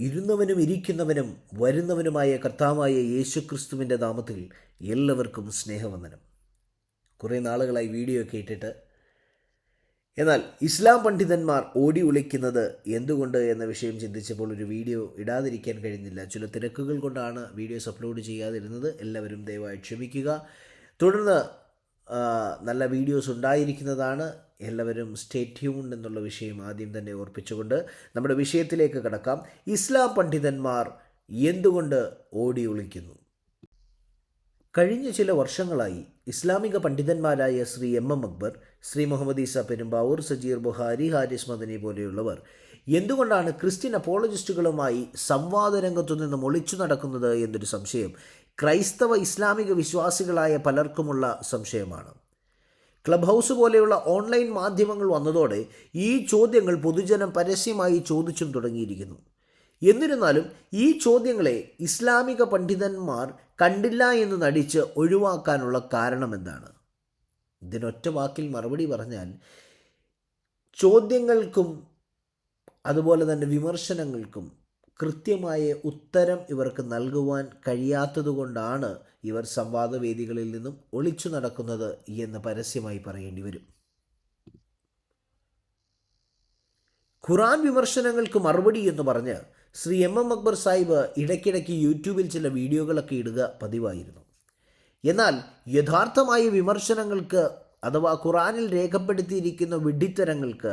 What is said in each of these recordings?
ഇരുന്നവനും ഇരിക്കുന്നവനും വരുന്നവനുമായ കർത്താവായ യേശുക്രിസ്തുവിന്റെ നാമത്തിൽ എല്ലാവർക്കും സ്നേഹവന്ദനം. കുറേ നാളുകളായി വീഡിയോ ഒക്കെ ഇട്ടിട്ട്. എന്നാൽ ഇസ്ലാം പണ്ഡിതന്മാർ ഓടി ഒളിക്കുന്നത് എന്തുകൊണ്ട് എന്ന വിഷയം ചിന്തിച്ചപ്പോൾ ഒരു വീഡിയോ ഇടാതിരിക്കാൻ കഴിഞ്ഞില്ല. ചില തിരക്കുകൾ കൊണ്ടാണ് വീഡിയോസ് അപ്ലോഡ് ചെയ്യാതിരുന്നത്. എല്ലാവരും ദയവായി ക്ഷമിക്കുക. തുടർന്ന് നല്ല വീഡിയോസ് ഉണ്ടായിരിക്കുന്നതാണ്. എല്ലാവരും സ്റ്റേ ട്യൂൺ എന്നുള്ള വിഷയം ആദ്യം തന്നെ ഓർപ്പിച്ചുകൊണ്ട് നമ്മുടെ വിഷയത്തിലേക്ക് കടക്കാം. ഇസ്ലാം പണ്ഡിതന്മാർ എന്തുകൊണ്ട് ഓടി ഒളിക്കുന്നു? കഴിഞ്ഞ ചില വർഷങ്ങളായി ഇസ്ലാമിക പണ്ഡിതന്മാരായ ശ്രീ എം എം അക്ബർ ശ്രീ മുഹമ്മദ് ഈസ പെരുമ്പാവൂർ സജീർ ബുഹാരി ഹാരിസ് മദനി പോലെയുള്ളവർ എന്തുകൊണ്ടാണ് ക്രിസ്ത്യൻ അപ്പോളജിസ്റ്റുകളുമായി സംവാദ രംഗത്തു നിന്നും ഒളിച്ചു നടക്കുന്നത് എന്നൊരു സംശയം ക്രൈസ്തവ ഇസ്ലാമിക വിശ്വാസികളായ പലർക്കുമുള്ള സംശയമാണ്. ക്ലബ് ഹൗസ് പോലെയുള്ള ഓൺലൈൻ മാധ്യമങ്ങൾ വന്നതോടെ ഈ ചോദ്യങ്ങൾ പൊതുജനം പരസ്യമായി ചോദിച്ചും തുടങ്ങിയിരിക്കുന്നു. എന്നിരുന്നാലും ഈ ചോദ്യങ്ങളെ ഇസ്ലാമിക പണ്ഡിതന്മാർ കണ്ടില്ല എന്ന് നടിച്ച് ഒഴിവാക്കാനുള്ള കാരണം എന്താണ് ഇതിനൊറ്റ വാക്കിൽ മറുപടി പറഞ്ഞാൽ ചോദ്യങ്ങൾക്കും അതുപോലെ തന്നെ വിമർശനങ്ങൾക്കും കൃത്യമായ ഉത്തരം ഇവർക്ക് നൽകുവാൻ കഴിയാത്തതുകൊണ്ടാണ് ഇവർ സംവാദവേദികളിൽ നിന്നും ഒളിച്ചു നടക്കുന്നത് എന്ന് പരസ്യമായി പറയേണ്ടി വരും. ഖുറാൻ വിമർശനങ്ങൾക്ക് മറുപടി എന്ന് പറഞ്ഞ് ശ്രീ എം എം അക്ബർ സാഹിബ് ഇടയ്ക്കിടയ്ക്ക് യൂട്യൂബിൽ ചില വീഡിയോകളൊക്കെ ഇടുക പതിവായിരുന്നു. എന്നാൽ യഥാർത്ഥമായ വിമർശനങ്ങൾക്ക് അഥവാ ഖുറാനിൽ രേഖപ്പെടുത്തിയിരിക്കുന്ന വിഡ്ഢിത്തരങ്ങൾക്ക്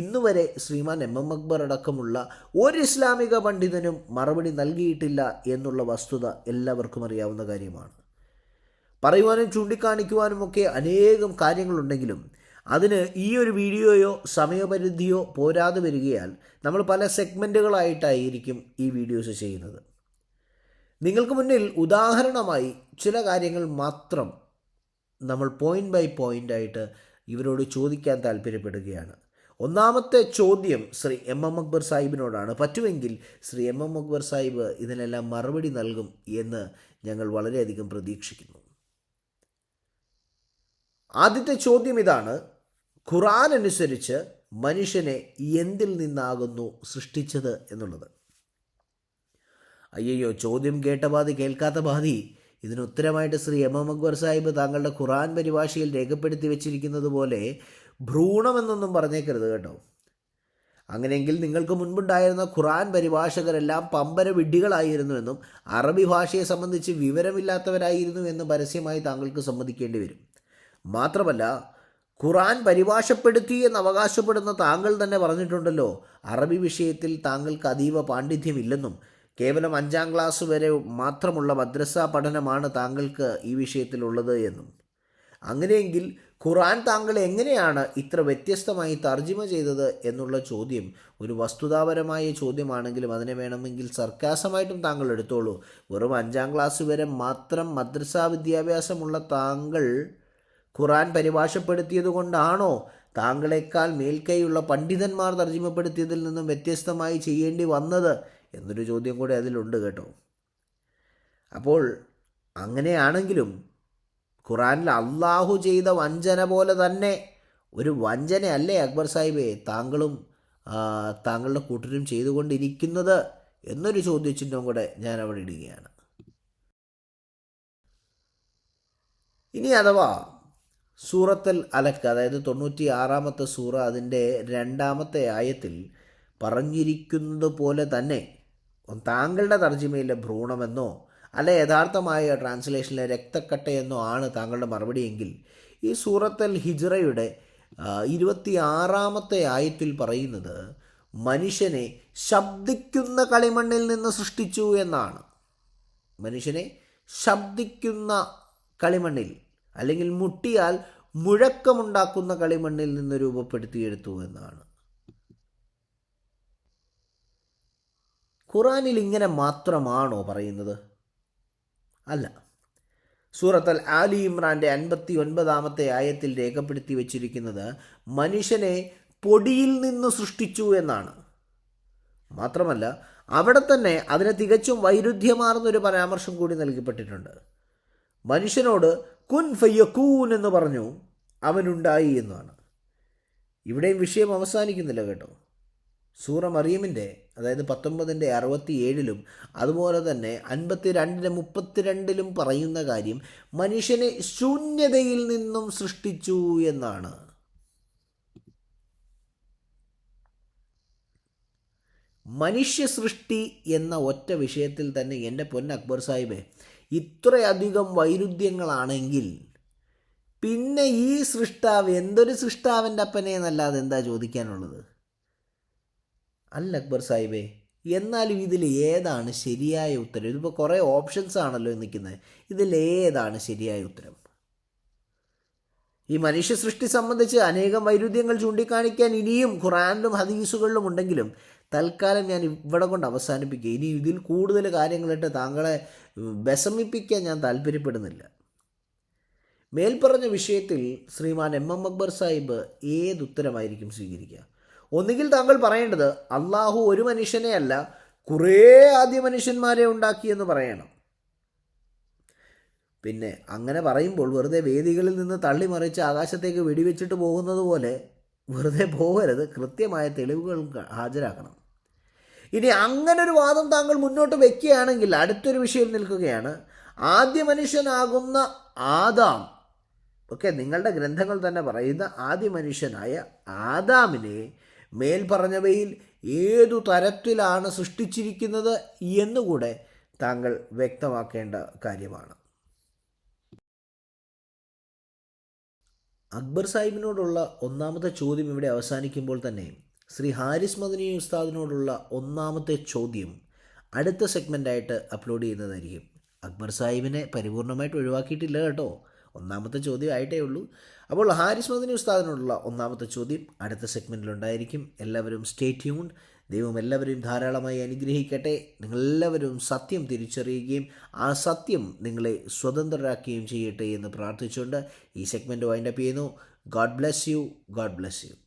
ഇന്നുവരെ ശ്രീമാൻ എം എം അക്ബർ അടക്കമുള്ള ഒരു ഇസ്ലാമിക പണ്ഡിതനും മറുപടി നൽകിയിട്ടില്ല എന്നുള്ള വസ്തുത എല്ലാവർക്കും അറിയാവുന്ന കാര്യമാണ്. പറയുവാനും ചൂണ്ടിക്കാണിക്കുവാനും ഒക്കെ അനേകം കാര്യങ്ങളുണ്ടെങ്കിലും അതിന് ഈ ഒരു വീഡിയോയോ സമയപരിധിയോ പോരാതെ വരികയാൽ നമ്മൾ പല സെഗ്മെന്റുകളായിട്ടായിരിക്കും ഈ വീഡിയോസ് ചെയ്യുന്നത്. നിങ്ങൾക്ക് മുന്നിൽ ഉദാഹരണമായി ചില കാര്യങ്ങൾ മാത്രം നമ്മൾ പോയിന്റ് ബൈ പോയിന്റ് ആയിട്ട് ഇവരോട് ചോദിക്കാൻ താല്പര്യപ്പെടുകയാണ്. ഒന്നാമത്തെ ചോദ്യം ശ്രീ എം എം അക്ബർ സാഹിബിനോടാണ്. പറ്റുമെങ്കിൽ ശ്രീ എം എം അക്ബർ സാഹിബ് ഇതിനെല്ലാം മറുപടി നൽകും എന്ന് ഞങ്ങൾ വളരെയധികം പ്രതീക്ഷിക്കുന്നു. ആദ്യത്തെ ചോദ്യം ഇതാണ്. ഖുറാൻ അനുസരിച്ച് മനുഷ്യനെ എന്തിൽ നിന്നാകുന്നു സൃഷ്ടിച്ചത് എന്നുള്ളത്. അയ്യോ ചോദ്യം കേട്ട ബാധി കേൾക്കാത്ത ബാധി ഇതിന് ഉത്തരമായിട്ട് ശ്രീ എം എം അക്ബർ സാഹിബ് താങ്കളുടെ ഖുറാൻ പരിഭാഷയിൽ രേഖപ്പെടുത്തി വെച്ചിരിക്കുന്നത് പോലെ ഭ്രൂണമെന്നൊന്നും പറഞ്ഞേക്കരുത് കേട്ടോ. അങ്ങനെയെങ്കിൽ നിങ്ങൾക്ക് മുൻപുണ്ടായിരുന്ന ഖുറാൻ പരിഭാഷകരെല്ലാം പമ്പര വിഡ്ഢികളായിരുന്നുവെന്നും അറബി ഭാഷയെ സംബന്ധിച്ച് വിവരമില്ലാത്തവരായിരുന്നു എന്നും പരസ്യമായി താങ്കൾക്ക് സമ്മതിക്കേണ്ടി വരും. മാത്രമല്ല ഖുറാൻ പരിഭാഷപ്പെടുത്തി എന്ന് അവകാശപ്പെടുന്ന താങ്കൾ തന്നെ പറഞ്ഞിട്ടുണ്ടല്ലോ അറബി വിഷയത്തിൽ താങ്കൾക്ക് അതീവ പാണ്ഡിത്യമില്ലെന്നും കേവലം അഞ്ചാം ക്ലാസ് വരെ മാത്രമുള്ള മദ്രസ പഠനമാണ് താങ്കൾക്ക് ഈ വിഷയത്തിലുള്ളത് എന്നും. അങ്ങനെയെങ്കിൽ ഖുറാൻ താങ്കൾ എങ്ങനെയാണ് ഇത്ര വ്യത്യസ്തമായി തർജിമ ചെയ്തത് എന്നുള്ള ചോദ്യം ഒരു വസ്തുതാപരമായ ചോദ്യമാണെങ്കിലും അതിനെ വേണമെങ്കിൽ സർക്കാസമായിട്ടും താങ്കൾ എടുത്തോളൂ. വെറും അഞ്ചാം ക്ലാസ് വരെ മാത്രം മദ്രസ വിദ്യാഭ്യാസമുള്ള താങ്കൾ ഖുറാൻ പരിഭാഷപ്പെടുത്തിയത് കൊണ്ടാണോ താങ്കളെക്കാൾ മേൽക്കൈയുള്ള പണ്ഡിതന്മാർ തർജിമപ്പെടുത്തിയതിൽ നിന്നും വ്യത്യസ്തമായി ചെയ്യേണ്ടി വന്നത് എന്നൊരു ചോദ്യം കൂടെ അതിലുണ്ട് കേട്ടോ. അപ്പോൾ അങ്ങനെയാണെങ്കിലും ഖുറാനിൽ അള്ളാഹു ചെയ്ത വഞ്ചന പോലെ തന്നെ ഒരു വഞ്ചനയല്ലേ അക്ബർ സാഹിബേ താങ്കളും താങ്കളുടെ കൂട്ടരും ചെയ്തുകൊണ്ടിരിക്കുന്നത് എന്നൊരു ചോദ്യചിഹ്നം കൂടെ ഞാൻ അവിടെ ഇടുകയാണ്. ഇനി അഥവാ സൂറത്തൽ അലക്ക് അതായത് തൊണ്ണൂറ്റി ആറാമത്തെ സൂറ അതിന്റെ രണ്ടാമത്തെ ആയത്തിൽ പറഞ്ഞിരിക്കുന്നത് പോലെ തന്നെ താങ്കളുടെ തർജിമയിലെ ഭ്രൂണമെന്നോ അല്ല യഥാർത്ഥമായ ട്രാൻസ്ലേഷനിലെ രക്തക്കട്ടയെന്നോ ആണ് താങ്കളുടെ മറുപടിയെങ്കിൽ ഈ സൂറത്തൽ ഹിജ്റയുടെ ഇരുപത്തി ആറാമത്തെ ആയത്തിൽ പറയുന്നത് മനുഷ്യനെ ശബ്ദിക്കുന്ന കളിമണ്ണിൽ നിന്ന് സൃഷ്ടിച്ചു എന്നാണ്. മനുഷ്യനെ ശബ്ദിക്കുന്ന കളിമണ്ണിൽ അല്ലെങ്കിൽ മുട്ടിയാൽ മുഴക്കമുണ്ടാക്കുന്ന കളിമണ്ണിൽ നിന്ന് രൂപപ്പെടുത്തിയെടുത്തു എന്നാണ്. ഖുറാനിൽ ഇങ്ങനെ മാത്രമാണോ പറയുന്നത്? അല്ല. സൂറത്തൽ ആലി ഇമ്രാന്റെ അൻപത്തി ഒൻപതാമത്തെ ആയത്തിൽ രേഖപ്പെടുത്തി വച്ചിരിക്കുന്നത് മനുഷ്യനെ പൊടിയിൽ നിന്ന് സൃഷ്ടിച്ചു എന്നാണ്. മാത്രമല്ല അവിടെ തന്നെ അതിന് തികച്ചും വൈരുദ്ധ്യമാർന്നൊരു പരാമർശം കൂടി നൽകപ്പെട്ടിട്ടുണ്ട്. മനുഷ്യനോട് കുൻ ഫയ്യക്കൂൻ എന്ന് പറഞ്ഞു അവനുണ്ടായി എന്നാണ്. ഇവിടെയും വിഷയം അവസാനിക്കുന്നില്ല കേട്ടോ. സൂറ മറിയമിന്റെ അതായത് പത്തൊമ്പതിന്റെ അറുപത്തി ഏഴിലും അതുപോലെ തന്നെ അൻപത്തി രണ്ടിന്റെ മുപ്പത്തിരണ്ടിലും പറയുന്ന കാര്യം മനുഷ്യനെ ശൂന്യതയിൽ നിന്നും സൃഷ്ടിച്ചു എന്നാണ്. മനുഷ്യ സൃഷ്ടി എന്ന ഒറ്റ വിഷയത്തിൽ തന്നെ എന്റെ പൊന്ന അക്ബർ സാഹിബെ ഇത്രയധികം വൈരുദ്ധ്യങ്ങളാണെങ്കിൽ പിന്നെ ഈ സൃഷ്ടാവ് എന്തൊരു സൃഷ്ടാവിന്റെ അപ്പനെ എന്നല്ലാതെ എന്താ ചോദിക്കാനുള്ളത്? അല്ല അക്ബർ സാഹിബേ എന്നാലും ഇതിൽ ഏതാണ് ശരിയായ ഉത്തരം? ഇതിപ്പോൾ കുറേ ഓപ്ഷൻസ് ആണല്ലോ നിൽക്കുന്നത്. ഇതിൽ ഏതാണ് ശരിയായ ഉത്തരം? ഈ മനുഷ്യ സൃഷ്ടി സംബന്ധിച്ച് അനേകം വൈരുദ്ധ്യങ്ങൾ ചൂണ്ടിക്കാണിക്കാൻ ഇനിയും ഖുറാനിലും ഹദീസുകളിലും ഉണ്ടെങ്കിലും തൽക്കാലം ഞാൻ ഇവിടെ കൊണ്ട് അവസാനിപ്പിക്കുക. ഇനി ഇതിൽ കൂടുതൽ കാര്യങ്ങളിട്ട് താങ്കളെ വിഷമിപ്പിക്കാൻ ഞാൻ താല്പര്യപ്പെടുന്നില്ല. മേൽപ്പറഞ്ഞ വിഷയത്തിൽ ശ്രീമാൻ എം എം അക്ബർ സാഹിബ് ഏതുത്തരമായിരിക്കും സ്വീകരിക്കുക? ഒന്നുകിൽ താങ്കൾ പറയേണ്ടത് അള്ളാഹു ഒരു മനുഷ്യനെ അല്ല കുറേ ആദ്യ മനുഷ്യന്മാരെ ഉണ്ടാക്കി എന്ന് പറയണം. പിന്നെ അങ്ങനെ പറയുമ്പോൾ വെറുതെ വേദികളിൽ നിന്ന് തള്ളിമറിച്ച് ആകാശത്തേക്ക് വെടിവെച്ചിട്ട് പോകുന്നത് പോലെ വെറുതെ പോകരുത് കൃത്യമായ തെളിവുകൾ ഹാജരാക്കണം. ഇനി അങ്ങനെ ഒരു വാദം താങ്കൾ മുന്നോട്ട് വെക്കുകയാണെങ്കിൽ അടുത്തൊരു വിഷയം നിൽക്കുകയാണ് ആദ്യ മനുഷ്യനാകുന്ന ആദാം. ഒക്കെ നിങ്ങളുടെ ഗ്രന്ഥങ്ങൾ തന്നെ പറയുന്ന ആദ്യ മനുഷ്യനായ ആദാമിനെ മേൽ പറഞ്ഞവയിൽ ഏതു തരത്തിലാണ് സൃഷ്ടിച്ചിരിക്കുന്നത് എന്നുകൂടെ താങ്കൾ വ്യക്തമാക്കേണ്ട കാര്യമാണ്. അക്ബർ സാഹിബിനോടുള്ള ഒന്നാമത്തെ ചോദ്യം ഇവിടെ അവസാനിക്കുമ്പോൾ തന്നെ ശ്രീ ഹാരിസ് മദനി ഉസ്താദിനോടുള്ള ഒന്നാമത്തെ ചോദ്യം അടുത്ത സെഗ്മെന്റായിട്ട് അപ്ലോഡ് ചെയ്യുന്നതായിരിക്കും. അക്ബർ സാഹിബിനെ പരിപൂർണമായിട്ട് ഒഴിവാക്കിയിട്ടില്ല കേട്ടോ. ഒന്നാമത്തെ ചോദ്യം ആയിട്ടേ ഉള്ളൂ. അപ്പോൾ ഹാരിസ് മദനി ഉസ്താദിനോടുള്ള ഒന്നാമത്തെ ചോദ്യം അടുത്ത സെഗ്മെന്റിലുണ്ടായിരിക്കും എല്ലാവരും സ്റ്റേ ട്യൂൺ ദൈവം എല്ലാവരെയും ധാരാളമായി അനുഗ്രഹിക്കട്ടെ. നിങ്ങളെല്ലാവരും സത്യം തിരിച്ചറിയുകയും ആ സത്യം നിങ്ങളെ സ്വതന്ത്രരാക്കുകയും ചെയ്യട്ടെ എന്ന് പ്രാർത്ഥിച്ചുകൊണ്ട് ഈ സെഗ്മെന്റ് വൈൻഡപ്പ് ചെയ്യുന്നു. God bless you God bless you